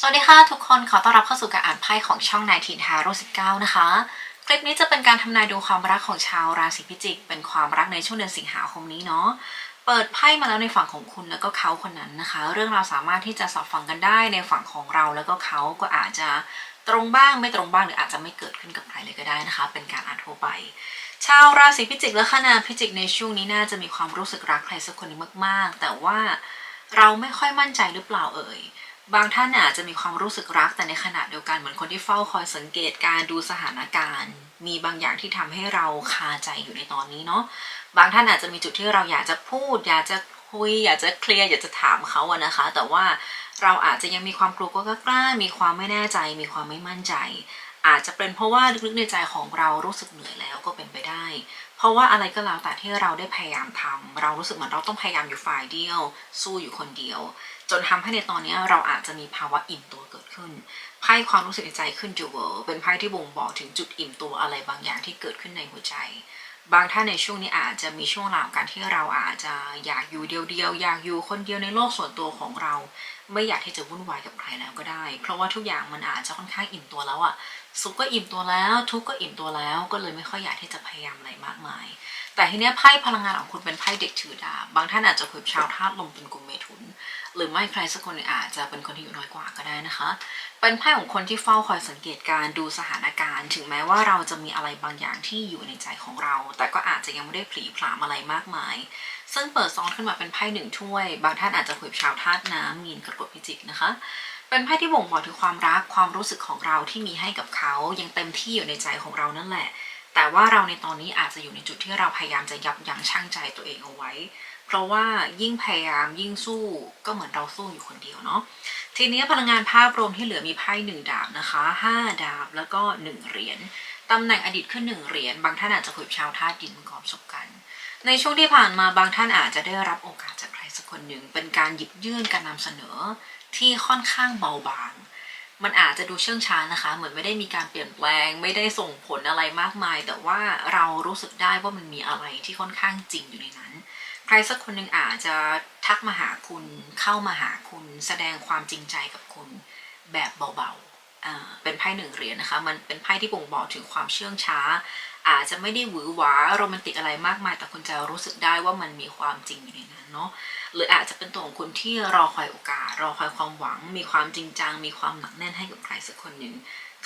สวัสดีค่ะทุกคนขอต้อนรับเข้าสู่การอ่านไพ่ของช่องนายทีนทาโร่19นะคะ คลิปนี้จะเป็นการทำนายดูความรักของชาวราศีพิจิก เป็นความรักในช่วงเดือนสิงหาคมนี้เนาะเปิดไพ่มาแล้วในฝั่งของคุณแล้วก็เขาคนนั้นนะคะ เรื่องราวสามารถที่จะสอบฟังกันได้ในฝั่งของเราแล้วก็เขาก็อาจจะตรงบ้างไม่ตรงบ้างหรืออาจจะไม่เกิดขึ้นกับใครเลยก็ได้นะคะ เป็นการอ่านทั่วไป ชาวราศีพิจิกและคณาพิจิกในช่วงนี้น่าจะมีความรู้สึกรักใครสักคนนึงมาก ๆ แต่ว่าเราไม่ค่อยมั่นใจหรือเปล่าเอ่ย บางท่านอาจจะมีความรู้สึกรักแต่ในขณะเดียวกันเหมือนคนที่เฝ้าคอยสังเกตการดูสถานการณ์ มีบางอย่างที่ทำให้เราคาใจอยู่ในตอนนี้เนาะบางท่านอาจจะมีจุดที่เราอยากจะพูด อยากจะคุย อยากจะเคลียร์อยากจะถามเขาอะนะคะ แต่ว่าเราอาจจะยังมีความกลัวก็กล้า มีความไม่แน่ใจ มีความไม่มั่นใจ อาจจะเป็นเพราะว่าลึกๆในใจของเรารู้สึกเหนื่อยแล้วก็เป็นไปได้ เพราะว่าอะไรก็แล้วแต่ที่เราได้พยายามทำเรารู้สึกเหมือนเราต้องพยายามอยู่ฝ่ายเดียว สู้อยู่คนเดียว จนทำให้ในตอนนี้เราอาจจะมีภาวะอิ่มตัวเกิดขึ้นไพ่ความรู้สึกในใจขึ้นจูเวอร์เป็นไพ่ที่บ่งบอกถึงจุดอิ่มตัวอะไรบางอย่างที่เกิดขึ้นในหัวใจ บางท่านในช่วงนี้อาจจะมีช่วงราวการที่เราอาจจะอยากอยู่เดียวๆอยากอยู่คนเดียวในโลกส่วนตัวของเรา ไม่อยากที่จะวุ่นวายกับใครแล้วก็ได้ เพราะว่าทุกอย่างมันอาจจะค่อนข้างอิ่มตัวแล้วอะ สุขก็อิ่มตัวแล้ว ทุกข์ก็อิ่มตัวแล้ว ก็เลยไม่ค่อยอยากที่จะพยายามอะไรมากมาย แต่ทีเนี้ยไพ่พลังงานของคุณเป็นไพ่เด็กถือดาบบางท่านอาจจะคุยชาวธาตุลมเป็นกลุ่มเมถุน หรือไม่ใครสักคนอาจจะเป็นคนที่อยู่น้อยกว่าก็ได้นะคะ เป็นไพ่ของคนที่เฝ้าคอยสังเกตการดูสถานการณ์ ถึงแม้ว่าเราจะมีอะไรบางอย่างที่อยู่ในใจของเรา แต่ก็อาจจะยังไม่ได้ผลีผลามอะไรมากมาย ซึ่งเปิดซองขึ้นมาเป็นไพ่หนึ่งถ้วย บางท่านอาจจะคุยชาวธาตุน้ำมีนกรกฎพิจิกนะคะ เป็นไพ่ที่บ่งบอกถึงความรักความรู้สึกของเราที่มีให้กับเขายังเต็มที่อยู่ในใจของเรานั่นแหละ แต่ว่าเราในตอนนี้อาจจะอยู่ในจุดที่เราพยายามจะยับยั้งชั่งใจตัวเองเอาไว้ เพราะว่ายิ่งพยายามยิ่งสู้ก็เหมือนเราสู้อยู่คนเดียวเนาะทีนี้พลังงานภาพรวมที่เหลือมีไพ่หนึ่งดาบนะคะห้าดาบแล้วก็หนึ่งเหรียญตำแหน่งอดีตขึ้นหนึ่งเหรียญบางท่านอาจจะคุยกับชาวธาตุดินประกอบศพกัน ในช่วงที่ผ่านมาบางท่านอาจจะได้รับโอกาสจากใครสักคนหนึ่งเป็นการหยิบยื่นการนำเสนอ ที่ค่อนข้างเบาบาง มันอาจจะดูเชื่องช้านะคะ เหมือนไม่ได้มีการเปลี่ยนแปลง ไม่ได้ส่งผลอะไรมากมาย แต่ว่าเรารู้สึกได้ว่ามันมีอะไรที่ค่อนข้างจริงอยู่ในนั้น ใครสักคนหนึ่งอาจจะทักมาหาคุณเข้ามาหาคุณ แสดงความจริงใจกับคุณแบบเบาๆเป็นไพ่หนึ่งเหรียญนะคะ มันเป็นไพ่ที่บ่งบอกถึงความเชื่องช้า อาจจะไม่ได้หวือหวาโรแมนติกอะไรมากมาย แต่คุณจะรู้สึกได้ว่ามันมีความจริงอยู่ในนั้นเนาะหรืออาจจะเป็นตัวของคุณที่รอคอยโอกาส รอคอยความหวัง มีความจริงจัง มีความหนักแน่นให้กับใครสักคนหนึ่ง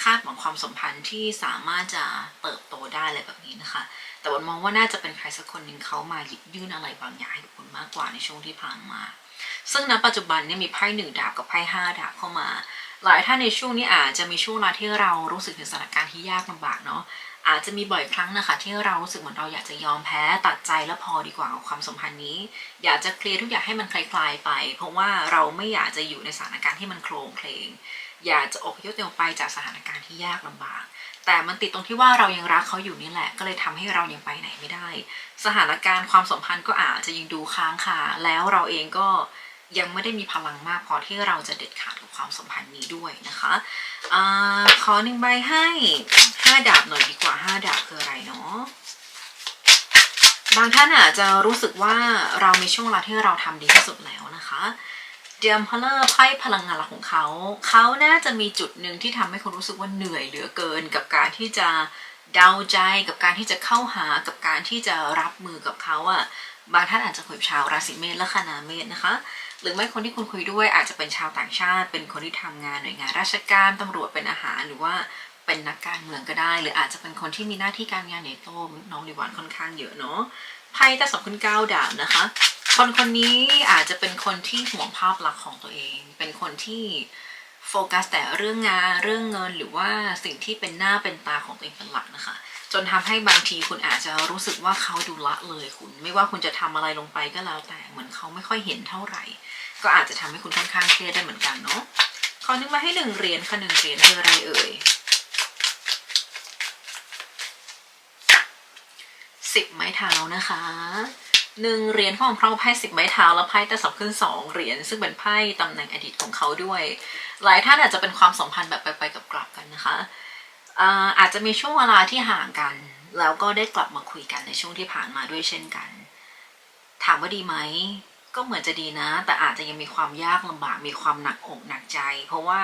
คาดหวังความสัมพันธ์ที่สามารถจะเติบโตได้อะไรแบบนี้นะคะ แต่วันมองว่าน่าจะเป็นใครสักคนหนึ่งเขามาหยิบยื่นอะไรบางอย่างให้กับคุณมากกว่าในช่วงที่ผ่านมา ซึ่งณปัจจุบันเนี่ยมีไพ่หนึ่งดาบกับไพ่ห้าดาบเข้ามา หลายท่านในช่วงนี้อาจจะมีช่วงเวลาที่เรารู้สึกถึงสถานการณ์ที่ยากลำบากเนาะ อาจจะมีบ่อยครั้งนะคะ ที่เรารู้สึกเหมือนเราอยากจะยอมแพ้ตัดใจแล้วพอดีกว่ากับความสัมพันธ์นี้ อยากจะเคลียร์ทุกอย่างให้มันคลายๆไป เพราะว่าเราไม่อยากจะอยู่ในสถานการณ์ที่มันโครงเพลงอยากจะอพยพตัวไปจากสถานการณ์ที่ยากลำบาก แต่มันติดตรงที่ว่าเรายังรักเขาอยู่นี่แหละ ก็เลยทำให้เรายังไปไหนไม่ได้ สถานการณ์ความสัมพันธ์ก็อาจจะยังดูค้างคาแล้วเราเองก็ยังไม่ได้มีพลังมากพอที่เราจะเด็ดขาดกับความสัมพันธ์นี้ด้วยนะคะอาขอหนึ่งใบให้าดาบหน่อยดีกว่าห้าดาบคืออะไรเนาะบางท่านอาจจะรู้สึกว่าเรามีช่วงเวลาที่เราทำดีที่สุดแล้วนะคะเดียมพลเลอร์ไพ่พลังงานหลักของเขา เขาน่าจะมีจุดหนึ่งที่ทำให้คุณรู้สึกว่าเหนื่อยเหลือเกิน กับการที่จะเดาใจกับการที่จะเข้าหากับการที่จะรับมือกับเขาอะบางท่านอาจจะคุยกับชาวราศีเมษและคณาเมษนะคะ หรือไม่คนที่คุณคุยด้วยอาจจะเป็นชาวต่างชาติ เป็นคนที่ทำงานหน่วยงานราชการตำรวจเป็นอาหารหรือว่า เป็นนักการเมืองก็ได้ หรืออาจจะเป็นคนที่มีหน้าที่การงานใหญ่โตน้องดิวันค่อนข้างเยอะเนาะไพ่แต่สองคุณเก้าดาบนะคะ คนคนนี้อาจจะเป็นคนที่ห่วงภาพลักษณ์ของตัวเอง เป็นคนที่โฟกัสแต่เรื่องงานเรื่องเงินหรือว่าสิ่งที่เป็นหน้าเป็นตาของตัวเองเป็นหลักนะคะ จนทำให้บางทีคุณอาจจะรู้สึกว่าเขาดูละเลยคุณ ไม่ว่าคุณจะทำอะไรลงไปก็แล้วแต่เหมือนเขาไม่ค่อยเห็นเท่าไหร่ ก็อาจจะทำให้คุณค่อนข้างเครียดได้เหมือนกันเนาะขอนึกมาให้หนึ่งเหรียญค่ะหนึ่งเหรียญคืออะไรเอ่ย สิบไม้เท้านะคะหนึ่งเหรียญของเขาไพ่สิบไม้เท้าแล้วไพ่แต่สองขึ้นสองเหรียญซึ่งเป็นไพ่ตำแหน่งอดีตของเขาด้วย หลายท่านอาจจะเป็นความสัมพันธ์แบบไปๆกับกลับกันนะคะอาอาจจะมีช่วงเวลาที่ห่างกัน แล้วก็ได้กลับมาคุยกันในช่วงที่ผ่านมาด้วยเช่นกัน ถามว่าดีไหมก็เหมือนจะดีนะ แต่อาจจะยังมีความยากลำบากมีความหนักอกหนักใจ เพราะว่า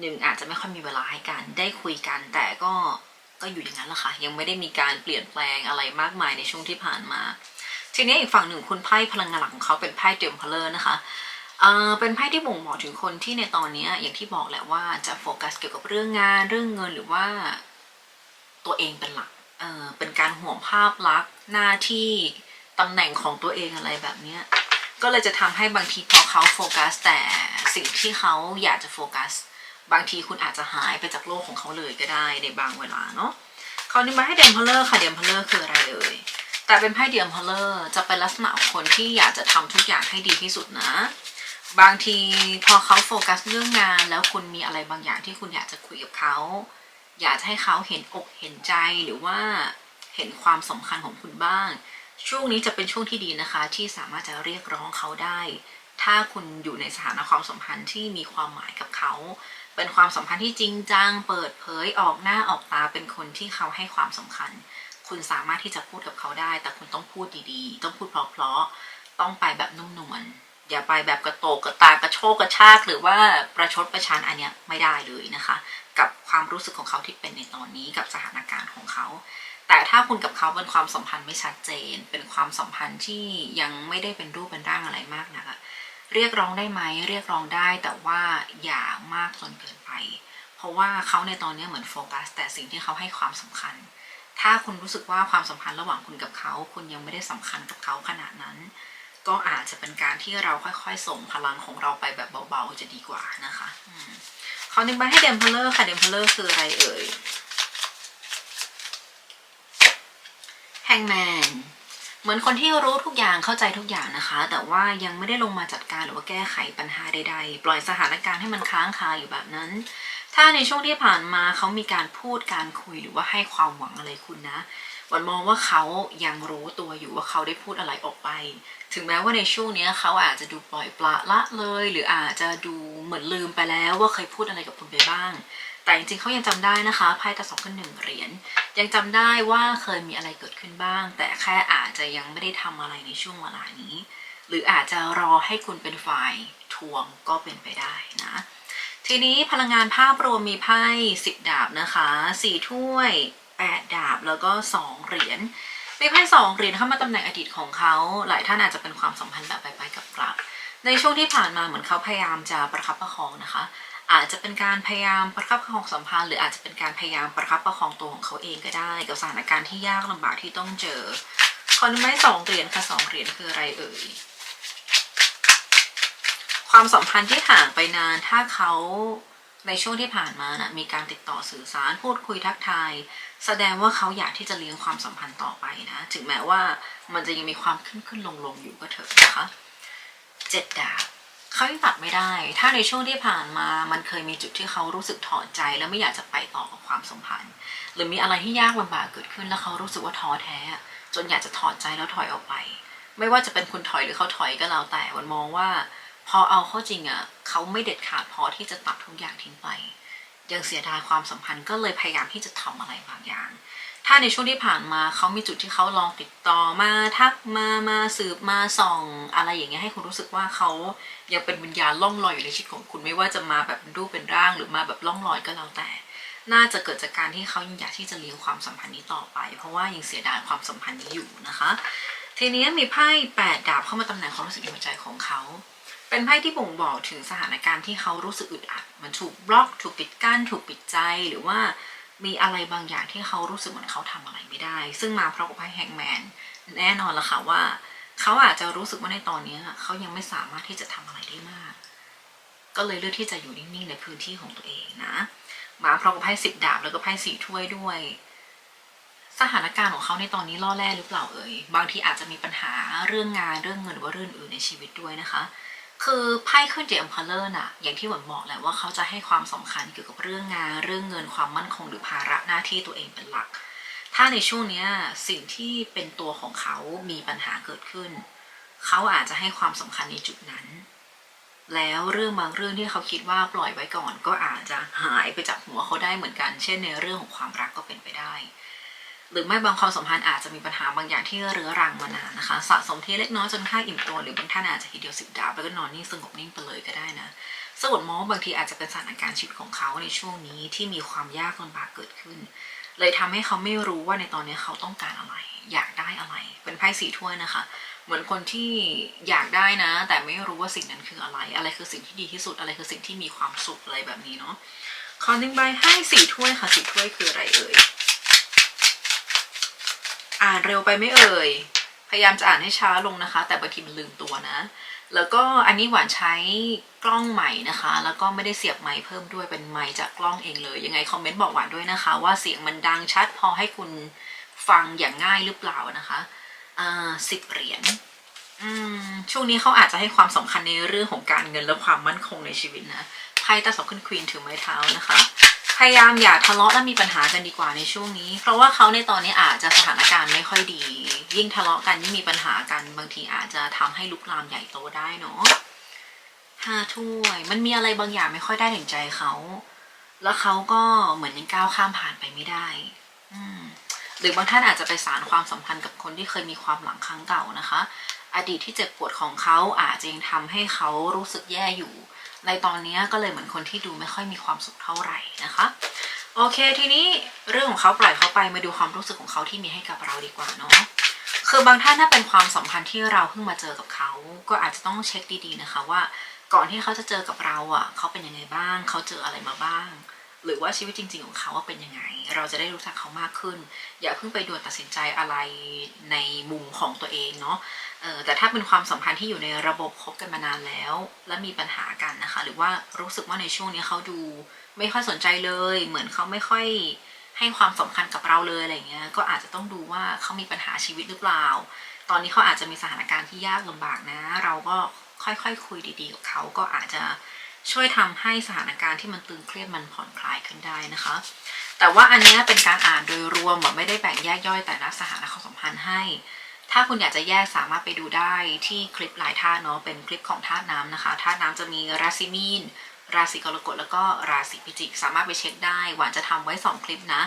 หนึ่งอาจจะไม่ค่อยมีเวลาให้กันได้คุยกัน แต่ก็ ก็อยู่อย่างนั้นแหละค่ะยังไม่ได้มีการเปลี่ยนแปลงอะไรมากมายในช่วงที่ผ่านมา ทีนี้อีกฝั่งหนึ่งคุณไพ่พลังงานหลักของเขาเป็นไพ่เดมเพลเลอร์นะคะเอ่อเป็นไพ่ที่บ่งบอกถึงคนที่ในตอนนี้อย่างที่บอกแหละว่าจะโฟกัสเกี่ยวกับเรื่องงานเรื่องเงินหรือว่าตัวเองเป็นหลักเออเป็นการห่วงภาพลักษณ์หน้าที่ตำแหน่งของตัวเองอะไรแบบนี้ก็เลยจะทำให้บางทีพอเขาโฟกัสแต่สิ่งที่เขาอยากจะโฟกัส บางทีคุณอาจจะหายไปจากโลกของเขาเลยก็ได้ในบางเวลาเนาะคราวนี้มาให้เดมเพลเลอร์ค่ะเดมเพลเลอร์คืออะไรเอ่ยแต่เป็นไพ่เดียมเพลเลอร์จะเป็นลักษณะของคนที่อยากจะทำทุกอย่างให้ดีที่สุดนะ บางทีพอเขาโฟกัสเรื่องงาน แล้วคุณมีอะไรบางอย่างที่คุณอยากจะคุยกับเขา อยากจะให้เขาเห็นอกเห็นใจหรือว่าเห็นความสำคัญของคุณบ้าง ช่วงนี้จะเป็นช่วงที่ดีนะคะ ที่สามารถจะเรียกร้องเขาได้ ถ้าคุณอยู่ในสถานะความสัมพันธ์ที่มีความหมายกับเขา เป็นความสัมพันธ์ที่จริงจัง เปิดเผยออกหน้าออกตาเป็นคนที่เขาให้ความสำคัญ คุณสามารถที่จะพูดกับเขาได้ แต่คุณต้องพูดดีๆ ต้องพูดเพราะๆต้องไปแบบนุ่มนวลอย่าไปแบบกระโตกกระตากระโชกกระชาก หรือว่าประชดประชันอันเนี้ยไม่ได้เลยนะคะ กับความรู้สึกของเขาที่เป็นในตอนนี้กับสถานการณ์ของเขา แต่ถ้าคุณกับเขาเป็นความสัมพันธ์ไม่ชัดเจน เป็นความสัมพันธ์ที่ยังไม่ได้เป็นรูปเป็นร่างอะไรมากนะคะ เรียกร้องได้ไหมเรียกร้องได้แต่ว่าอย่ามากจนเกินไป เพราะว่าเขาในตอนนี้เหมือนโฟกัสแต่สิ่งที่เขาให้ความสำคัญ ถ้าคุณรู้สึกว่าความสัมพันธ์ระหว่างคุณกับเขา คุณยังไม่ได้สำคัญกับเขาขนาดนั้น ก็อาจจะเป็นการที่เราค่อยๆ ส่งพลังของเราไปแบบเบาๆจะดีกว่านะคะเขาหนึ่งใบให้เดมเพลเลอร์ค่ะเดมเพลเลอร์คืออะไรเอ่ยแฮงแมน เหมือนคนที่รู้ทุกอย่างเข้าใจทุกอย่างนะคะ แต่ว่ายังไม่ได้ลงมาจัดการหรือว่าแก้ไขปัญหาใด ๆ ปล่อยสถานการณ์ให้มันค้างคาอยู่แบบนั้น ถ้าในช่วงที่ผ่านมาเขามีการพูดการคุยหรือว่าให้ความหวังอะไรคุณนะวันมองว่าเขายังรู้ตัวอยู่ว่าเขาได้พูดอะไรออกไป ถึงแม้ว่าในช่วงนี้เขาอาจจะดูปล่อยปละละเลย หรืออาจจะดูเหมือนลืมไปแล้วว่าเคยพูดอะไรกับคุณไปบ้าง แต่จริงๆเขายังจำได้นะคะไพ่ตะสองขึ้นหนึ่งเหรียญยังจำได้ว่าเคยมีอะไรเกิดขึ้นบ้าง แต่แค่อาจจะยังไม่ได้ทำอะไรในช่วงเวลานี้ หรืออาจจะรอให้คุณเป็นฝ่ายทวงก็เป็นไปได้นะทีนี้พลังงานภาพรวมมีไพ่สิบดาบนะคะสี่ถ้วยแปดดาบแล้วก็สองเหรียญมีไพ่สองเหรียญเข้ามาตำแหน่งอดีตของเขาหลายท่านอาจจะเป็นความสัมพันธ์แบบไปไปกับกลับในช่วงที่ผ่านมาเหมือนเขาพยายามจะประคับประคองนะคะ อาจจะเป็นการพยายามประคับประคองสัมพันธ์หรืออาจจะเป็นการพยายามประคับประคองตัวของเขาเองก็ได้ กับสถานการณ์ที่ยากลำบากที่ต้องเจอคอนไม้สองเหรียญค่ะสองเหรียญคืออะไรเอ่ยความสัมพันธ์ที่ห่างไปนานถ้าเขาในช่วงที่ผ่านมานะมีการติดต่อสื่อสารพูดคุยทักทาย แสดงว่าเขาอยากที่จะเลี้ยงความสัมพันธ์ต่อไปนะ ถึงแม้ว่ามันจะยังมีความขึ้นขึ้นลงลงอยู่ก็เถอะนะคะเจ็ดดาบ เขายังตัดไม่ได้ ถ้าในช่วงที่ผ่านมา มันเคยมีจุดที่เขารู้สึกถอดใจ แล้วไม่อยากจะไปต่อกับความสัมพันธ์ หรือมีอะไรที่ยากลำบากเกิดขึ้น แล้วเขารู้สึกว่าท้อแท้ จนอยากจะถอดใจแล้วถอยออกไป ไม่ว่าจะเป็นคุณถอยหรือเขาถอยก็แล้วแต่วันมองว่า พอเอาเข้าจริงอะเขาไม่เด็ดขาดพอที่จะตัดทุกอย่างทิ้งไป ยังเสียดายความสัมพันธ์ก็เลยพยายามที่จะทำอะไรบางอย่าง ถ้าในช่วงที่ผ่านมาเขามีจุดที่เขาลองติดต่อมาทักมามาสืบมาส่องอะไรอย่างเงี้ยให้คุณรู้สึกว่าเขายังเป็นวิญญาณล่องลอยอยู่ในชีวิตของคุณไม่ว่าจะมาแบบรูปเป็นร่างหรือมาแบบล่องลอยก็แล้วแต่ น่าจะเกิดจากการที่เขายังอยากที่จะเลี้ยงความสัมพันธ์นี้ต่อไป เพราะว่ายังเสียดายความสัมพันธ์นี้อยู่นะคะ ทีนี้มีไพ่แปดดาบเข้ามาตำแหน่งความรู้สึกในหัวใจของเขาเป็นไพ่ที่บ่งบอกถึงสถานการณ์ที่เขารู้สึกอึดอัด มันถูกบล็อก ถูกปิดกั้น ถูกปิดใจ หรือว่า มีอะไรบางอย่างที่เขารู้สึกเหมือนเขาทำอะไรไม่ได้ ซึ่งมาพร้อมกับไพ่แฮงแมนแน่นอนละค่ะว่า เขาอาจจะรู้สึกว่าในตอนนี้เขายังไม่สามารถที่จะทำอะไรได้มาก ก็เลยเลือกที่จะอยู่นิ่งๆในพื้นที่ของตัวเองนะ มาพร้อมกับไพ่สิบดาบแล้วก็ไพ่สี่ถ้วยด้วย สถานการณ์ของเขาในตอนนี้ล่อแร่หรือเปล่าเอ่ยบางทีอาจจะมีปัญหาเรื่องงานเรื่องเงินหรือว่าเรื่องอื่นในชีวิตด้วยนะคะ คือไพ่ขึ้นเจมพลเลอร์น่ะอย่างที่หวันบอกแหละว่าเขาจะให้ความสำคัญเกี่ยวกับเรื่องงานเรื่องเงินความมั่นคงหรือภาระหน้าที่ตัวเองเป็นหลัก ถ้าในช่วงนี้สิ่งที่เป็นตัวของเขามีปัญหาเกิดขึ้น เขาอาจจะให้ความสำคัญในจุดนั้น แล้วเรื่องบางเรื่องที่เขาคิดว่าปล่อยไว้ก่อน ก็อาจจะหายไปจากหัวเขาได้เหมือนกัน เช่นในเรื่องของความรักก็เป็นไปได้ หรือไม่บางความสัมพันธ์อาจจะมีปัญหาบางอย่างที่เรื้อรังมานานนะคะ สะสมที่เล็กน้อยจนค่าอิ่มตัวหรือบางท่านอาจจะทีเดียวสิบดาบแล้วก็นอนนิ่งสงบนิ่งไปเลยก็ได้นะสวดมองว่าบางทีอาจจะเป็นสถานการณ์ชีวิตของเขาในช่วงนี้ที่มีความยากลำบากเกิดขึ้น เลยทำให้เขาไม่รู้ว่าในตอนนี้เขาต้องการอะไร อยากได้อะไร เป็นไพ่สีถ้วยนะคะ เหมือนคนที่อยากได้นะ แต่ไม่รู้ว่าสิ่งนั้นคืออะไร อะไรคือสิ่งที่ดีที่สุดอะไรคือสิ่งที่มีความสุขอะไรแบบนี้เนาะขอหนึ่งใบให้สีถ้วยค่ะสีถ้วยคืออะไรเอ่ย อ่านเร็วไปไม่เอ่ย พยายามจะอ่านให้ช้าลงนะคะ แต่บางทีมันลืมตัวนะ แล้วก็อันนี้หวานใช้กล้องใหม่นะคะ แล้วก็ไม่ได้เสียบไมค์เพิ่มด้วยเป็นไมค์จากกล้องเองเลย ยังไงคอมเมนต์บอกหวานด้วยนะคะ ว่าเสียงมันดังชัดพอให้คุณฟังอย่างง่ายหรือเปล่านะคะอ่าสิบเหรียญช่วงนี้เขาอาจจะให้ความสำคัญในเรื่องของการเงินและความมั่นคงในชีวิตนะไพ่ตาสองขึ้นควีนถือไม้เท้านะคะ พยายามอย่าทะเลาะและมีปัญหากันดีกว่าในช่วงนี้ เพราะว่าเขาในตอนนี้อาจจะสถานการณ์ไม่ค่อยดี ยิ่งทะเลาะกันยิ่งมีปัญหากัน บางทีอาจจะทำให้ลุกลามใหญ่โตได้เนาะห้าถ้วย มันมีอะไรบางอย่างไม่ค่อยได้ถึงใจเขา แล้วเขาก็เหมือนยังก้าวข้ามผ่านไปไม่ได้ อืมหรือบางท่านอาจจะไปสารความสัมพันธ์กับคนที่เคยมีความหลังครั้งเก่านะคะ อดีตที่เจ็บปวดของเขาอาจจะยังทำให้เขารู้สึกแย่อยู่ ในตอนนี้ก็เลยเหมือนคนที่ดูไม่ค่อยมีความสุขเท่าไหร่นะคะโอเคทีนี้เรื่องของเขาปล่อยเขาไปมาดูความรู้สึกของเขาที่มีให้กับเราดีกว่าเนาะคือบางท่านถ้าเป็นความสัมพันธ์ที่เราเพิ่งมาเจอกับเขา ก็อาจจะต้องเช็คดีๆนะคะว่าก่อนที่เขาจะเจอกับเราอะเขาเป็นยังไงบ้าง เขาเจออะไรมาบ้าง หรือว่าชีวิตจริง ๆ ของเขาว่าเป็นยังไง เราจะได้รู้จักเขามากขึ้น อย่าเพิ่งไปด่วนตัดสินใจอะไรในมุมของตัวเองเนาะแต่ถ้าเป็นความสัมพันธ์ที่อยู่ในระบบคบกันมานานแล้ว และมีปัญหากันนะคะ หรือว่ารู้สึกว่าในช่วงนี้เขาดูไม่ค่อยสนใจเลย เหมือนเขาไม่ค่อยให้ความสำคัญกับเราเลยอะไรเงี้ย ก็อาจจะต้องดูว่าเขามีปัญหาชีวิตหรือเปล่า ตอนนี้เขาอาจจะมีสถานการณ์ที่ยากลำบากนะ เราก็ค่อยๆคคุยดีๆกับเขาก็อาจจะ ช่วยทำให้สถานการณ์ที่มันตึงเครียดมันผ่อนคลายขึ้นได้นะคะ แต่ว่าอันนี้เป็นการอ่านโดยรวมแบบไม่ได้แบ่งแยกย่อยแต่ละสถานะความสัมพันธ์ให้ ถ้าคุณอยากจะแยกสามารถไปดูได้ที่คลิปหลายท่าเนาะเป็นคลิปของท่าน้ำนะคะท่าน้ำจะมีราศีมีนราศีกรกฎแล้วก็ราศีพิจิก สามารถไปเช็คได้ หวานจะทำไว้ 2 คลิปนะ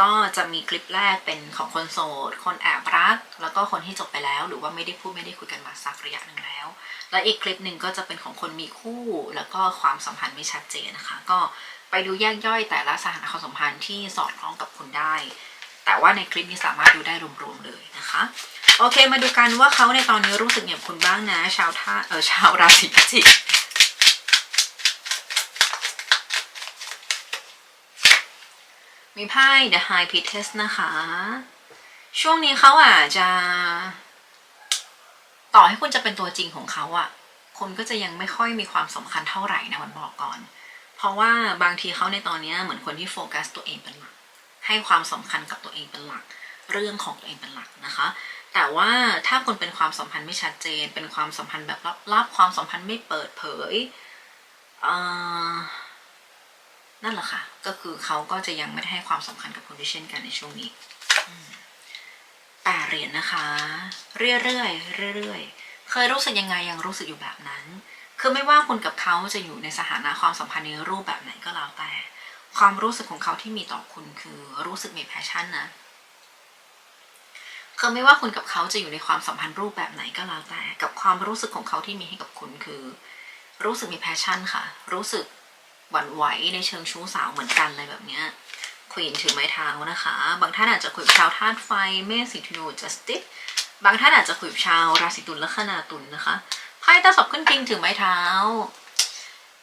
ก็จะมีคลิปแรกเป็นของคนโสด คนแอบรัก แล้วก็คนที่จบไปแล้ว หรือว่าไม่ได้พูดไม่ได้คุยกันมาสักระยะหนึ่งแล้ว และอีกคลิปหนึ่งก็จะเป็นของคนมีคู่ แล้วก็ความสัมพันธ์ไม่ชัดเจนนะคะ ก็ไปดูแยกย่อยแต่ละสถานะความสัมพันธ์ที่สอดคล้องกับคุณได้ แต่ว่าในคลิปนี้สามารถดูได้รวมๆเลยนะคะ โอเค มาดูกันว่าเขาในตอนนี้รู้สึกอย่างคุณบ้างนะ ชาวท่าเออชาวราศีพิจิก มีไพ่ The High Priestess นะคะ ช่วงนี้เขาอาจจะ ต่อให้คุณจะเป็นตัวจริงของเขาอะคนก็จะยังไม่ค่อยมีความสำคัญเท่าไหร่นะวันบอกก่อน เพราะว่าบางทีเขาในตอนนี้เหมือนคนที่โฟกัสตัวเองเป็นหลัก ให้ความสำคัญกับตัวเองเป็นหลัก เรื่องของตัวเองเป็นหลักนะคะ แต่ว่าถ้าคุณเป็นความสัมพันธ์ไม่ชัดเจน เป็นความสัมพันธ์แบบลับๆความสัมพันธ์ไม่เปิดเผยเอ่อ นั่นแหละค่ะ ก็คือเขาก็จะยังไม่ได้ให้ความสำคัญกับคุณด้วยเช่นกันในช่วงนี้แปดเหรียญนะคะ เรื่อยๆเรื่อยๆ เคยรู้สึกยังไงยังรู้สึกอยู่แบบนั้น คือไม่ว่าคุณกับเขาจะอยู่ในสถานะความสัมพันธ์ในรูปแบบไหนก็แล้วแต่ ความรู้สึกของเขาที่มีต่อคุณคือรู้สึกมีแพชชั่นนะคือไม่ว่าคุณกับเขาจะอยู่ในความสัมพันธ์รูปแบบไหนก็แล้วแต่ กับความรู้สึกของเขาที่มีให้กับคุณคือ รู้สึกมีแพชชั่นค่ะ รู้สึก หวั่นไหวในเชิงชู้สาวเหมือนกันอะไรแบบเนี้ยควีนถือไม้เท้านะคะ บางท่านอาจจะคุยกับชาวธาตุไฟเมษสิงห์ธนูจัสติสบางท่านอาจจะคุยกับชาวราศีตุลและคนาตุลนะคะไพ่ตาสอบขึ้นพิงถือไม้เท้า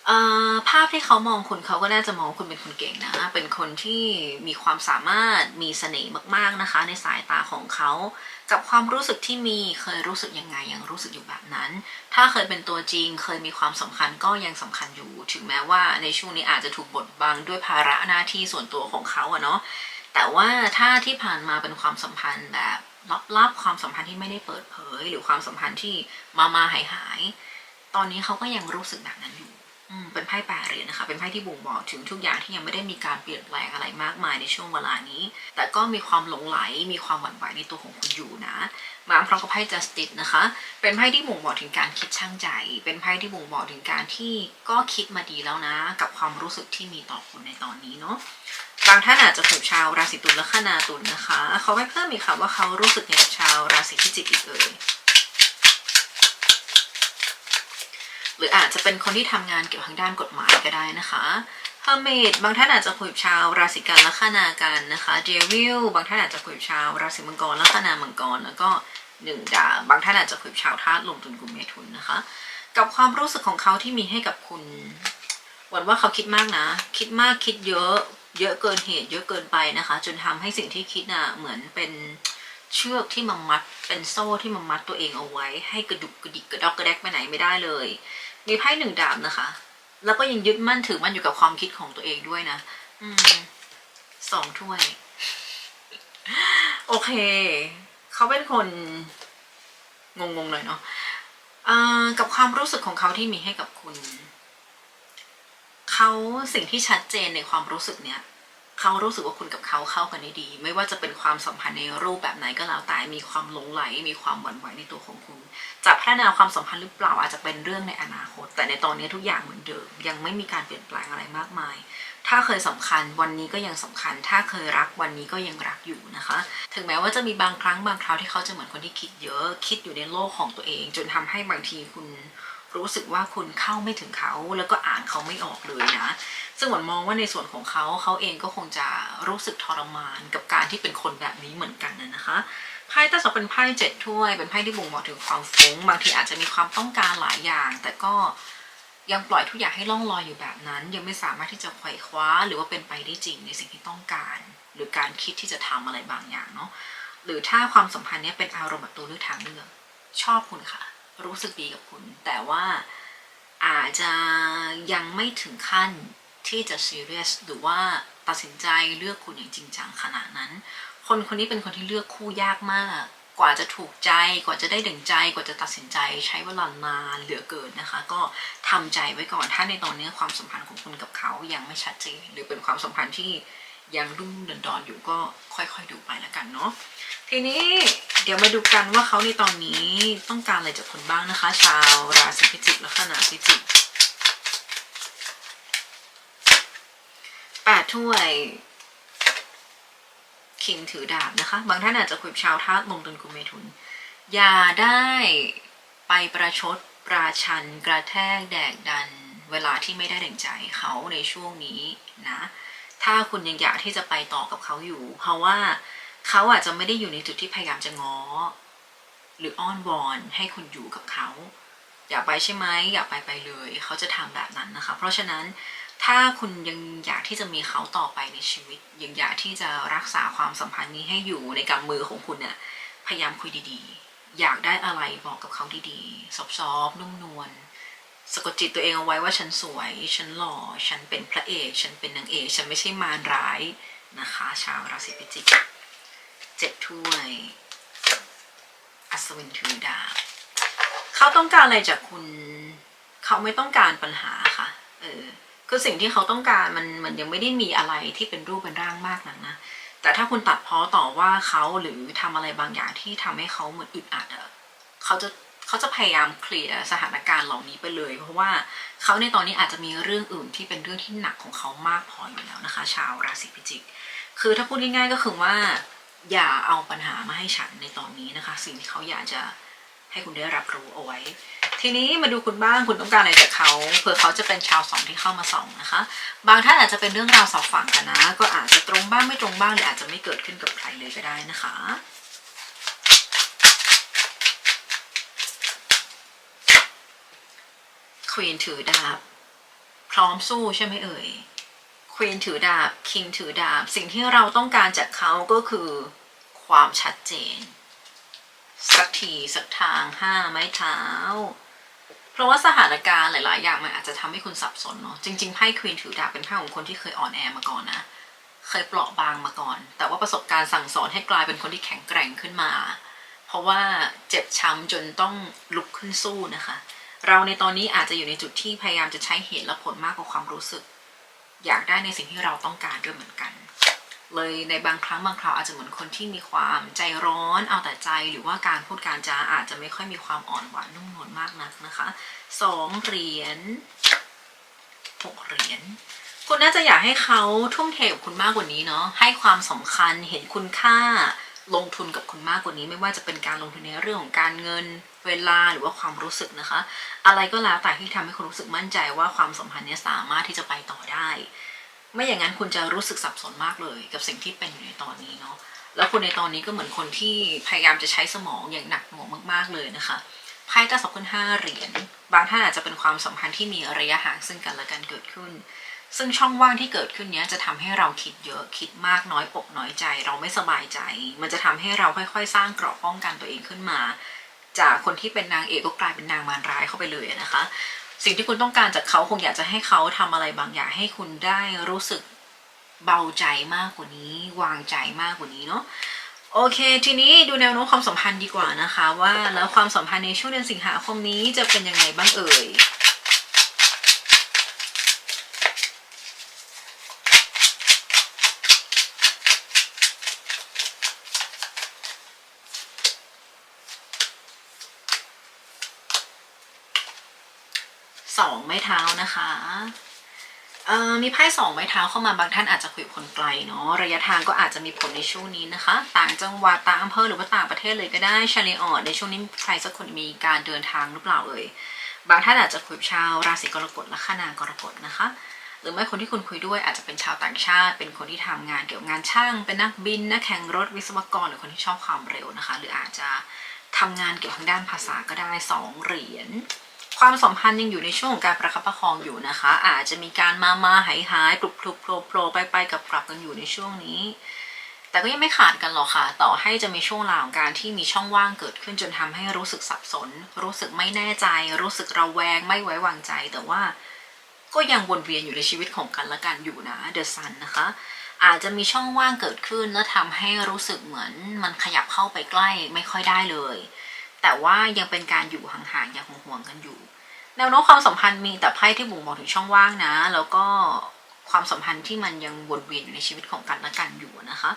เอ่อภาพที่เขามองคุณเขาก็น่าจะมองคุณเป็นคนเก่งนะ เป็นคนที่มีความสามารถมีเสน่ห์มาก ๆนะคะ ในสายตาของเขา กับความรู้สึกที่มีเคยรู้สึกยังไงยังรู้สึกอยู่แบบนั้น ถ้าเคยเป็นตัวจริง เคยมีความสำคัญก็ยังสำคัญอยู่ ถึงแม้ว่าในช่วงนี้อาจจะถูกบดบังด้วยภาระหน้าที่ส่วนตัวของเขาอะเนาะแต่ว่าถ้าที่ผ่านมาเป็นความสัมพันธ์แบบลับๆความสัมพันธ์ที่ไม่ได้เปิดเผย หรือความสัมพันธ์ที่มามาหายหายๆตอนนี้เขาก็ยังรู้สึกแบบนั้นอยู่ เป็นไพ่แปดเหรียญนะคะ เป็นไพ่ที่บ่งบอกถึงทุกอย่างที่ยังไม่ได้มีการเปลี่ยนแปลงอะไรมากมายในช่วงเวลานี้ แต่ก็มีความหลงไหล มีความหวั่นไหวในตัวของคุณอยู่นะ มาพร้อมกับไพ่ justice นะคะ เป็นไพ่ที่บ่งบอกถึงการคิดช่างใจ เป็นไพ่ที่บ่งบอกถึงการที่ก็คิดมาดีแล้วนะ กับความรู้สึกที่มีต่อคุณในตอนนี้เนาะ บางท่านอาจจะถูกชาวราศีตุลและคนาตุลนะคะ เขาไม่เพิ่มอีกค่ะว่าเขารู้สึกอย่างชาวราศีพิจิกอีกเอ่ย หรืออาจจะเป็นคนที่ทำงานเกี่ยวกับทางด้านกฎหมายก็ได้นะคะ h e r m i t บางท่านอาจจะคุยกับชาวราศีกันและคนากันนะคะ d e v i l บางท่านอาจจะคุยกับชาวราศีมังกรและคนามังกรแล้วก็หนึ่งดาบบางท่านอาจจะคุยกับชาวธาตุลมตุลกุมเมถุนนะคะ กับความรู้สึกของเขาที่มีให้กับคุณหวังว่าเขาคิดมากนะ คิดมากคิดเยอะเยอะเกินเหตุเยอะเกินไปนะคะ จนทำให้สิ่งที่คิดน่ะเหมือนเป็นเชือกที่มามัดเป็นโซ่ที่มามัดตัวเองเอาไว้ ให้กระดุกกระดิกกระดอกกระแดกไปไหนไม่ได้เลย มีไพ่หนึ่งดาบนะคะ แล้วก็ยังยึดมั่นถือมั่นอยู่กับความคิดของตัวเองด้วยนะ อืมสองถ้วย โอเค เขาเป็นคนงงๆหน่อยเนาะกับความรู้สึกของเขาที่มีให้กับคุณ เขาสิ่งที่ชัดเจนในความรู้สึกเนี้ย เขารู้สึกว่าคุณกับเขาเข้ากันได้ดี ไม่ว่าจะเป็นความสัมพันธ์ในรูปแบบไหนก็แล้วแต่มีความหลงไหล มีความหวั่นไหวในตัวของคุณ จะพัฒนาความสัมพันธ์หรือเปล่าอาจจะเป็นเรื่องในอนาคต แต่ในตอนนี้ทุกอย่างเหมือนเดิม ยังไม่มีการเปลี่ยนแปลงอะไรมากมาย ถ้าเคยสำคัญวันนี้ก็ยังสำคัญ ถ้าเคยรักวันนี้ก็ยังรักอยู่นะคะ ถึงแม้ว่าจะมีบางครั้งบางคราวที่เขาจะเหมือนคนที่คิดเยอะ คิดอยู่ในโลกของตัวเอง จนทำให้บางทีคุณ รู้สึกว่าคุณเข้าไม่ถึงเขาแล้วก็อ่านเขาไม่ออกเลยนะ ซึ่งหวนมองว่าในส่วนของเขาเขาเองก็คงจะรู้สึกทรมานกับการที่เป็นคนแบบนี้เหมือนกันนะคะไพ่ตาสองเป็นไพ่เจ็ดถ้วย เป็นไพ่ที่บ่งบอกถึงความฟุ้งบางทีอาจจะมีความต้องการหลายอย่าง แต่ก็ยังปล่อยทุกอย่างให้ล่องลอยอยู่แบบนั้น ยังไม่สามารถที่จะไขว่คว้า หรือว่าเป็นไปได้จริงในสิ่งที่ต้องการ หรือการคิดที่จะทำอะไรบางอย่างเนาะหรือถ้าความสัมพันธ์นี้เป็นอารมณ์แบบตัวเลือกทางเลือกชอบคุณค่ะ รู้สึกดีกับคุณ แต่ว่าอาจจะยังไม่ถึงขั้นที่จะ serious หรือว่าตัดสินใจเลือกคุณอย่างจริงจังขนาดนั้น คนคนนี้เป็นคนที่เลือกคู่ยากมาก กว่าจะถูกใจ กว่าจะได้ดั่งใจ กว่าจะตัดสินใจ ใช้เวลานานเหลือเกินนะคะ ก็ทำใจไว้ก่อน ถ้าในตอนนี้ความสัมพันธ์ของคุณกับเขายังไม่ชัดเจน หรือเป็นความสัมพันธ์ที่ยังรุ่มเดินดอนๆอยู่ก็ค่อยๆดูไปแล้วกันเนาะ ทีนี้เดี๋ยวมาดูกันว่าเขาในตอนนี้ต้องการอะไรจากคุณบ้างนะคะ ชาวราศีพิจิกและขนาพิจิกแปดถ้วยคิงถือดาบนะคะ บางท่านอาจจะคุยกับชาวธาตุลมตุลกุมเมถุน อย่าได้ไปประชดปราชันกระแทกแดกดัน เวลาที่ไม่ได้ดั่งใจเขาในช่วงนี้นะ ถ้าคุณยังอยากที่จะไปต่อกับเขาอยู่ เพราะว่า เขาอาจจะไม่ได้อยู่ในจุดที่พยายามจะง้อ หรืออ้อนวอนให้คุณอยู่กับเขา อยากไปใช่ไหมอยากไปไปเลย เขาจะทำแบบนั้นนะคะ เพราะฉะนั้นถ้าคุณยังอยากที่จะมีเขาต่อไปในชีวิต ยังอยากที่จะรักษาความสัมพันธ์นี้ให้อยู่ในกำมือของคุณเนี่ยพยายามคุยดีๆ อยากได้อะไรบอกกับเขาดีๆซอฟๆนุ่มนวลสะกดจิตตัวเองเอาไว้ว่าฉันสวย ฉันหล่อ ฉันเป็นพระเอก ฉันเป็นนางเอก ฉันไม่ใช่มารร้ายนะคะ ชาวราศีพิจิก เจ็ดถ้วย อัศวินถือดาบเขาต้องการอะไรจากคุณ เขาไม่ต้องการปัญหาค่ะ เออ คือสิ่งที่เขาต้องการมันมันยังไม่ได้มีอะไรที่เป็นรูปเป็นร่างมากนักนะ แต่ถ้าคุณตัดพ้อต่อว่าเขาหรือทำอะไรบางอย่างที่ทำให้เขาเหมือนอึดอัดอะเขาจะเขาจะพยายามเคลียร์สถานการณ์เหล่านี้ไปเลย เพราะว่าเขาในตอนนี้อาจจะมีเรื่องอื่นที่เป็นเรื่องที่หนักของเขามากพออยู่แล้วนะคะ ชาวราศีพิจิก คือถ้าพูดง่ายๆก็คือว่า อย่าเอาปัญหามาให้ฉันในตอนนี้นะคะ สิ่งที่เขาอยากจะให้คุณได้รับรู้เอาไว้ ทีนี้มาดูคุณบ้างคุณต้องการอะไรจากเขาเผื่อเขาจะเป็นชาวสองที่เข้ามาสองนะคะ บางท่านอาจจะเป็นเรื่องราวสอบฝังกันนะ ก็อาจจะตรงบ้างไม่ตรงบ้างหรืออาจจะไม่เกิดขึ้นกับใครเลยก็ได้นะคะควีนถือดาบพร้อมสู้ใช่ไหมเอ่ย ควีนถือดาบคิงถือดาบ สิ่งที่เราต้องการจากเขาก็คือความชัดเจน สักทีสักทางห้าไม้เท้า เพราะว่าสถานการณ์หลาย ๆ อย่างมันอาจจะทำให้คุณสับสนเนาะจริง ๆไพ่ควีนถือดาบเป็นไพ่ของคนที่เคยอ่อนแอมาก่อนนะ เคยเปราะบางมาก่อน แต่ว่าประสบการณ์สั่งสอนให้กลายเป็นคนที่แข็งแกร่งขึ้นมา เพราะว่าเจ็บช้ำจนต้องลุกขึ้นสู้นะคะ เราในตอนนี้อาจจะอยู่ในจุดที่พยายามจะใช้เหตุและผลมากกว่าความรู้สึก อยากได้ในสิ่งที่เราต้องการด้วยเหมือนกัน เลยในบางครั้งบางคราวอาจจะเหมือนคนที่มีความใจร้อนเอาแต่ใจหรือว่าการพูดการจาอาจจะไม่ค่อยมีความอ่อนหวานนุ่มนวลมากนักนะคะสองเหรียญหกเหรียญคุณน่าจะอยากให้เขาทุ่มเทกับคุณมากกว่านี้เนาะให้ความสำคัญเห็นคุณค่า ลงทุนกับคุณมากกว่านี้ไม่ว่าจะเป็นการลงทุนในเรื่องของการเงินเวลาหรือว่าความรู้สึกนะคะ อะไรก็แล้วแต่ที่ทำให้คุณรู้สึกมั่นใจว่าความสัมพันธ์นี้สามารถที่จะไปต่อได้ ไม่อย่างนั้นคุณจะรู้สึกสับสนมากเลย กับสิ่งที่เป็นอยู่ในตอนนี้เนาะแล้วคุณในตอนนี้ก็เหมือนคนที่พยายามจะใช้สมองอย่างหนักหน่วงมาก ๆเลยนะคะไพ่ตาสองขึ้นห้าเหรียญบางท่านอาจจะเป็นความสัมพันธ์ที่มีระยะห่างซึ่งกันและกันเกิดขึ้น ซึ่งช่องว่างที่เกิดขึ้นเนี้ยจะทำให้เราคิดเยอะคิดมากน้อยอกน้อยใจ เราไม่สบายใจ มันจะทำให้เราค่อยๆ สร้างเกราะป้องกันตัวเองขึ้นมา จากคนที่เป็นนางเอกก็กลายเป็นนางมารร้ายเข้าไปเลยนะคะ สิ่งที่คุณต้องการจากเขาคงอยากจะให้เขาทำอะไรบางอย่างให้คุณได้รู้สึกเบาใจมากกว่านี้ วางใจมากกว่านี้เนาะโอเค ทีนี้ดูแนวโน้มความสัมพันธ์ดีกว่านะคะ ว่าแล้วความสัมพันธ์ในช่วงเดือนสิงหาคมนี้จะเป็นยังไงบ้างเอ่ย สองไม้เท้านะคะมีไพ่สองไม้เท้าเข้ามาบางท่านอาจจะคุยกับคนไกลเนาะระยะทางก็อาจจะมีผลในช่วงนี้นะคะ ต่างจังหวัดต่างอำเภอหรือว่าต่างประเทศเลยก็ได้ชาลีออดในช่วงนี้ใครสักคนมีการเดินทางหรือเปล่าเอ่ยบางท่านอาจจะคุยกับชาวราศีกรกฎและขนากรกฎนะคะ หรือไม่คนที่คุณคุยด้วยอาจจะเป็นชาวต่างชาติ เป็นคนที่ทำงานเกี่ยวกับงานช่าง เป็นนักบินนักแข่งรถวิศวกรหรือคนที่ชอบความเร็วนะคะ หรืออาจจะทำงานเกี่ยวกับทางด้านภาษาก็ได้สองเหรียญ ความสัมพันธ์ยังอยู่ในช่วงของการประคับประคองอยู่นะคะ อาจจะมีการมามาหายหายปลุกลุกโผล่โผล่ไปไปกับกลับกันอยู่ในช่วงนี้ แต่ก็ยังไม่ขาดกันหรอกค่ะ ต่อให้จะมีช่วงราของการที่มีช่องว่างเกิดขึ้นจนทำให้รู้สึกสับสน รู้สึกไม่แน่ใจ รู้สึกระแวงไม่ไว้วางใจ แต่ว่าก็ยังวนเวียนอยู่ในชีวิตของกันและกันอยู่นะเดอะซันนะคะ อาจจะมีช่องว่างเกิดขึ้นแล้วทำให้รู้สึกเหมือนมันขยับเข้าไปใกล้ไม่ค่อยได้เลย แต่ว่ายังเป็นการอยู่ห่างๆอย่างห่วงๆกันอยู่ แนวโน้มความสัมพันธ์มีแต่ไพ่ที่บ่งบอกถึงช่องว่างนะ แล้วก็ความสัมพันธ์ที่มันยังวนเวียนอยู่ในชีวิตของกันและกันอยู่นะคะ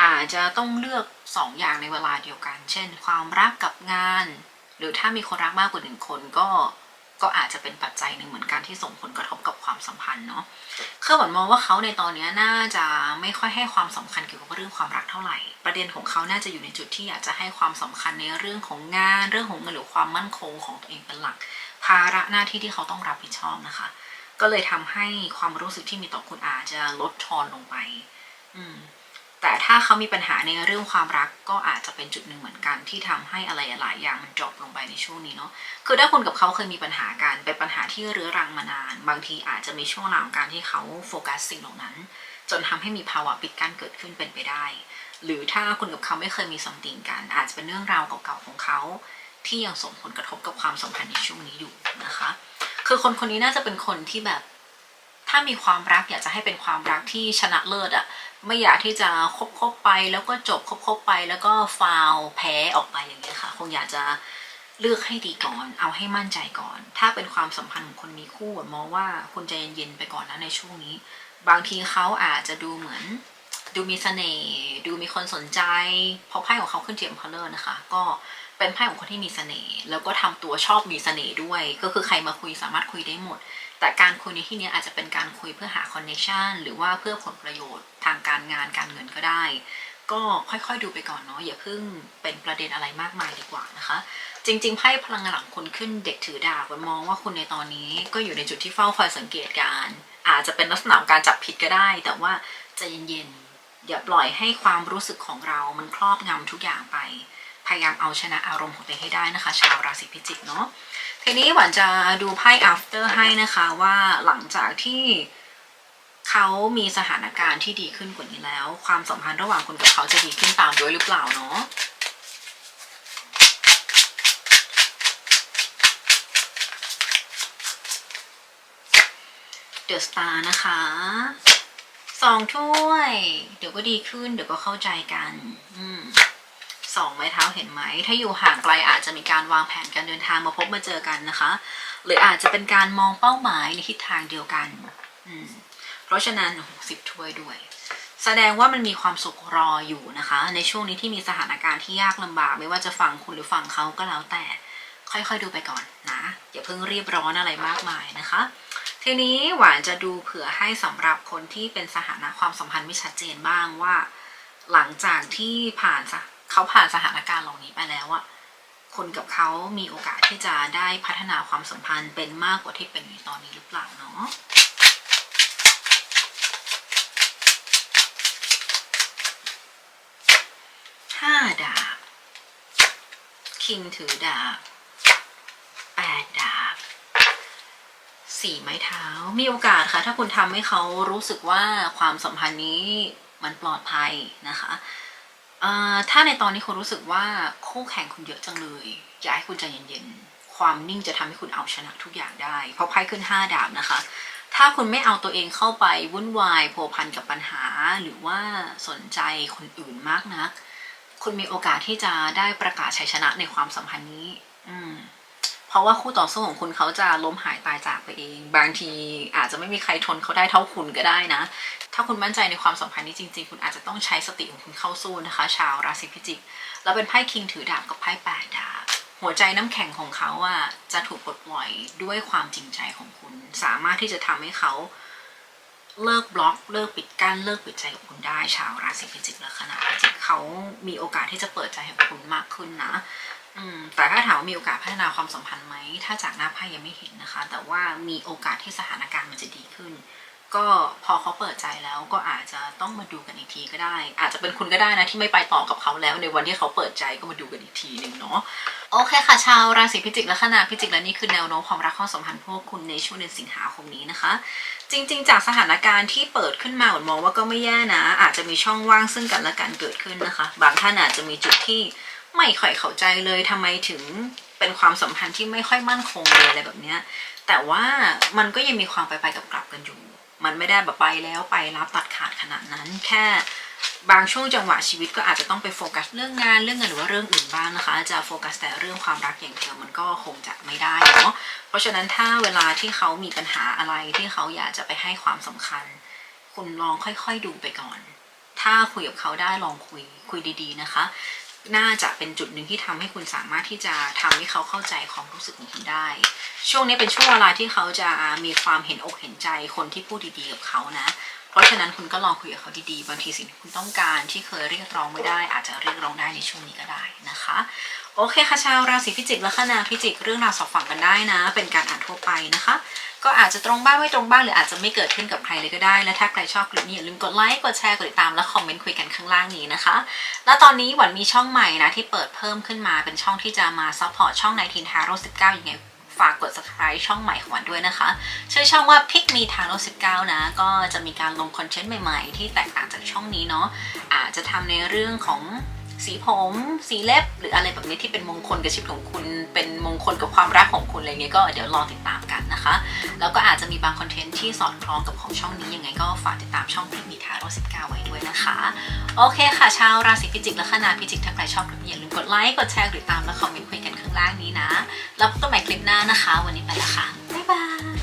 อาจจะต้องเลือกสองอย่างในเวลาเดียวกัน เช่น ความรักกับงาน หรือถ้ามีคนรักมากกว่าหนึ่งคนก็ ก็อาจจะเป็นปัจจัยหนึ่งเหมือนกันที่ส่งผลกระทบกับความสัมพันธ์เนาะคือหมือนมองว่าเขาในตอนนี้น่าจะไม่ค่อยให้ความสำคัญเกี่ยวกับเรื่องความรักเท่าไหร่ ประเด็นของเขาน่าจะอยู่ในจุดที่อยากจะให้ความสำคัญในเรื่องของงาน เรื่องของเงินหรือความมั่นคงของตัวเองเป็นหลัก ภาระหน้าที่ที่เขาต้องรับผิดชอบนะคะ ก็เลยทำให้ความรู้สึกที่มีต่อคุณอาจจะลดทอนลงไป อืม แต่ถ้าเขามีปัญหาในเรื่องความรักก็อาจจะเป็นจุดหนึ่งเหมือนกันที่ทำให้อะไรหลายอย่างมันจบลงไปในช่วงนี้เนาะคือถ้าคุณกับเขาเคยมีปัญหากันเป็นปัญหาที่เรื้อรังมานาน บางทีอาจจะมีช่วงราวของการที่เขาโฟกัสสิ่งเหล่านั้น จนทำให้มีภาวะปิดกั้นเกิดขึ้นเป็นไปได้ หรือถ้าคุณกับเขาไม่เคยมีสัมติงกัน อาจจะเป็นเรื่องราวเก่าๆของเขาที่ยังส่งผลกระทบกับความสัมพันธ์ในช่วงนี้อยู่นะคะ คือคนคนนี้น่าจะเป็นคนที่แบบ ถ้ามีความรักอยากจะให้เป็นความรักที่ชนะเลิศอะไม่อยากที่จะคบคบไปแล้วก็จบคบคบไปแล้วก็ฟาวแพ้ออกไปอย่างเงี้ยค่ะ คงอยากจะเลือกให้ดีก่อน เอาให้มั่นใจก่อน ถ้าเป็นความสัมพันธ์ของคนมีคู่มองว่าคุณใจเย็นๆไปก่อนนะในช่วงนี้ บางทีเขาอาจจะดูเหมือน ดูมีเสน่ห์ดูมีคนสนใจพราะไพ่ของเขาขึ้นเทียมคัลเลอร์นะคะ ก็เป็นไพ่ของคนที่มีเสน่ห์แล้วก็ทำตัวชอบมีเสน่ห์ด้วย ก็คือใครมาคุยสามารถคุยได้หมด แต่การคุยในที่นี้อาจจะเป็นการคุยเพื่อหาคอนเนคชันหรือว่าเพื่อผลประโยชน์ทางการงานการเงินก็ได้ ก็ค่อยๆดูไปก่อนเนาะอย่าเพิ่งเป็นประเด็นอะไรมากมายดีกว่านะคะ จริงๆไพ่พลังงานหลังคุณขึ้นเด็กถือดาบมันมองว่าคุณในตอนนี้ก็อยู่ในจุดที่เฝ้าคอยสังเกตการณ์อาจจะเป็นลักษณะของการจับผิดก็ได้ แต่ว่าใจเย็นๆอย่าปล่อยให้ความรู้สึกของเรามันครอบงำทุกอย่างไป พยายามเอาชนะอารมณ์ของตัวเองให้ได้นะคะ ชาวราศีพิจิกเนาะทีนี้หวานจะดูไพ่ after ให้นะคะว่าหลังจากที่เขามีสถานการณ์ที่ดีขึ้นกว่านี้แล้ว ความสัมพันธ์ระหว่างคุณกับเขาจะดีขึ้นตามด้วยหรือเปล่าเนาะเดอะสตาร์นะคะสองถ้วย เดี๋ยวก็ดีขึ้น เดี๋ยวก็เข้าใจกัน อืม สองไม้เท้าเห็นไหม ถ้าอยู่ห่างไกลอาจจะมีการวางแผนการเดินทางมาพบมาเจอกันนะคะ หรืออาจจะเป็นการมองเป้าหมายในทิศทางเดียวกันอืมเพราะฉะนั้นสิบถ้วยด้วย แสดงว่ามันมีความสุขรออยู่นะคะ ในช่วงนี้ที่มีสถานการณ์ที่ยากลำบาก ไม่ว่าจะฝั่งคุณหรือฝั่งเขาก็แล้วแต่ ค่อยๆดูไปก่อนนะอย่าเพิ่งรีบร้อนอะไรมากมายนะคะทีนี้หวานจะดูเผื่อให้สำหรับคนที่เป็นสถานะความสัมพันธ์ไม่ชัดเจนบ้างว่า หลังจากที่ผ่านสะ เขาผ่านสถานการณ์เหล่านี้ไปแล้วอะคนกับเขามีโอกาสที่จะได้พัฒนาความสัมพันธ์เป็นมากกว่าที่เป็นอยู่ตอนนี้หรือเปล่าเนาะห้าดาบ คิงถือดาบแปดดาบ สี่ไม้เท้า มีโอกาสค่ะ ถ้าคุณทำให้เขารู้สึกว่าความสัมพันธ์นี้มันปลอดภัยนะคะ ถ้าในตอนนี้คุณรู้สึกว่าคู่แข่งคุณเยอะจังเลยอยากให้คุณใจเย็นๆ ความนิ่งจะทำให้คุณเอาชนะทุกอย่างได้ เพราะไพ่ขึ้นห้าดาบนะคะ ถ้าคุณไม่เอาตัวเองเข้าไปวุ่นวายผัวพันกับปัญหา หรือว่าสนใจคนอื่นมากนัก คุณมีโอกาสที่จะได้ประกาศชัยชนะในความสัมพันธ์นี้ อืม ราะว่าคู่ต่อสู้ของคุณเขาจะล้มหายตายจากไปเอง บางทีอาจจะไม่มีใครทนเขาได้เท่าคุณก็ได้นะ ถ้าคุณมั่นใจในความสัมพันธ์นี้จริง ๆ คุณอาจจะต้องใช้สติของคุณเข้าสู้นะคะ ชาวราศีพิจิก แล้วเป็นไพ่คิงถือดาบกับไพ่แปดดาบ หัวใจน้ำแข็งของเขาอะจะถูกปลดปล่อยด้วยความจริงใจของคุณ สามารถที่จะทำให้เขาเลิกบล็อกเลิกปิดกั้นเลิกปิดใจกับคุณได้ชาวราศีพิจิกและขณะพิจิกเขามีโอกาสที่จะเปิดใจให้กับคุณมากขึ้นนะ อืมแต่ถ้าถามว่ามีโอกาสพัฒนาความสัมพันธ์ไหม ถ้าจากหน้าไพ่ยังไม่เห็นนะคะ แต่ว่ามีโอกาสที่สถานการณ์มันจะดีขึ้น ก็พอเขาเปิดใจแล้วก็อาจจะต้องมาดูกันอีกทีก็ได้ อาจจะเป็นคุณก็ได้นะที่ไม่ไปต่อกับเขาแล้ว ในวันที่เขาเปิดใจก็มาดูกันอีกทีหนึ่งเนาะโอเคค่ะชาวราศีพิจิกและขณะพิจิกและนี่คือแนวโน้มความรักความสัมพันธ์พวกคุณในช่วงเดือนสิงหาคมนี้นะคะ จริง ๆ จากสถานการณ์ที่เปิดขึ้นมาหมมองว่าก็ไม่แย่นะ อาจจะมีช่องว่างซึ่งกันและกันเกิดขึ้นนะคะ บางท่านอาจจะมีจุดที่ ไม่ค่อยเข้าใจเลยทำไมถึงเป็นความสัมพันธ์ที่ไม่ค่อยมั่นคงเลยอะไรแบบเนี้ยแต่ว่ามันก็ยังมีความไปไปกับกลับกันอยู่ มันไม่ได้แบบไปแล้วไปรับตัดขาดขนาดนั้น แค่บางช่วงจังหวะชีวิตก็อาจจะต้องไปโฟกัสเรื่องงานเรื่องเงินหรือว่าเรื่องอื่นบ้างนะคะ จะโฟกัสแต่เรื่องความรักอย่างเดียวมันก็คงจะไม่ได้เนาะเพราะฉะนั้นถ้าเวลาที่เขามีปัญหาอะไรที่เขาอยากจะไปให้ความสำคัญ คุณลองค่อยๆดูไปก่อน ถ้าคุยกับเขาได้ลองคุยคุยดี ๆนะคะ น่าจะเป็นจุดหนึ่งที่ทำให้คุณสามารถที่จะทำให้เขาเข้าใจความรู้สึกของคุณได้ ช่วงนี้เป็นช่วงเวลาที่เขาจะมีความเห็นอกเห็นใจคนที่พูดดีๆกับเขานะ เพราะฉะนั้นคุณก็ลองคุยกับเขาดีๆ บางทีสิ่งที่คุณต้องการที่เคยเรียกร้องไม่ได้ อาจจะเรียกร้องได้ในช่วงนี้ก็ได้นะคะ โอเคค่ะชาวราศีพิจิกและคณาพิจิกเรื่องราวสอบฝังกันได้นะ เป็นการอ่านทั่วไปนะคะ ก็อาจจะตรงบ้างไม่ตรงบ้างหรืออาจจะไม่เกิดขึ้นกับใครเลยก็ได้ และถ้าใครชอบคลิปนี้อย่าลืมกดไลค์กดแชร์กดติดตามและคอมเมนต์คุยกันข้างล่างนี้นะคะ แล้วตอนนี้หวันมีช่องใหม่นะที่เปิดเพิ่มขึ้นมาเป็นช่องที่จะมาซัพพอร์ตช่องในทีนทาโร่19ยังไงฝากกด subscribe ช่องใหม่ของหวันด้วยนะคะชื่อช่องว่า Pick Me Taro 19 นะ ก็จะมีการลงคอนเทนต์ใหม่ๆ ที่แตกต่างจากช่องนี้เนาะอาจจะทำในเรื่องของ สีผม สีเล็บ หรืออะไรแบบนี้ที่เป็นมงคลกับชีวิตของคุณ เป็นมงคลกับความรักของคุณอะไรเงี้ยก็เดี๋ยวรอติดตามกันนะคะ แล้วก็อาจจะมีบางคอนเทนต์ที่สอดคล้องกับของช่องนี้ยังไงก็ฝากติดตามช่องพิมีทาโร่19 ไว้ด้วยนะคะ โอเคค่ะชาวราศีพิจิกและคณาพิจิกถ้าใครชอบคลิปนี้อย่าลืมกดไลค์กดแชร์กดติดตามและคอมเมนต์คุยกันข้างล่างนี้นะ แล้วพบกันใหม่คลิปหน้านะคะ วันนี้ไปแล้วค่ะบ๊ายบาย